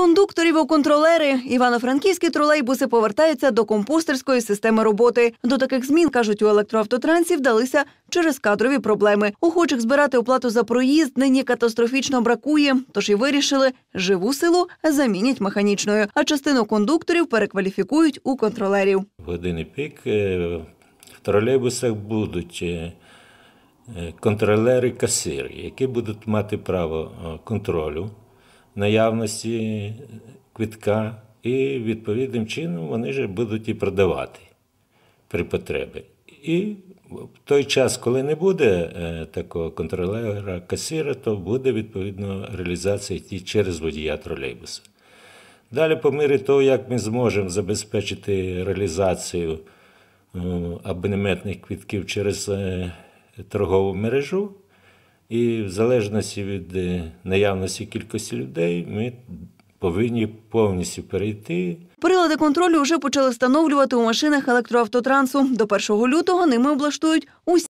кондукторів у контролери івано-франківські тролейбуси повертаються до компостерської системи роботи. До таких змін кажуть у електроавтотрансі вдалися через кадрові проблеми. Охочих збирати оплату за проїзд нині катастрофічно бракує. Тож і вирішили, живу силу замінять механічною, а частину кондукторів перекваліфікують у контролерів. Години пік е, в тролейбусах будуть е, е, контролери-касири, які будуть мати право контролю наявності квитка, і відповідним чином вони ж будуть і продавати при потребі. І в той час, коли не буде е, такого контролера касира, то буде відповідно реалізація йти через водія тролейбуса. Далі, по мірі того, як ми зможемо забезпечити реалізацію е, абонементних квитків через е, торгову мережу, і в залежності від е, наявності кількості людей, ми повинні повністю перейти Прилади контролю вже почали встановлювати у машинах електроавтотрансу. До 1 лютого ними облаштують усі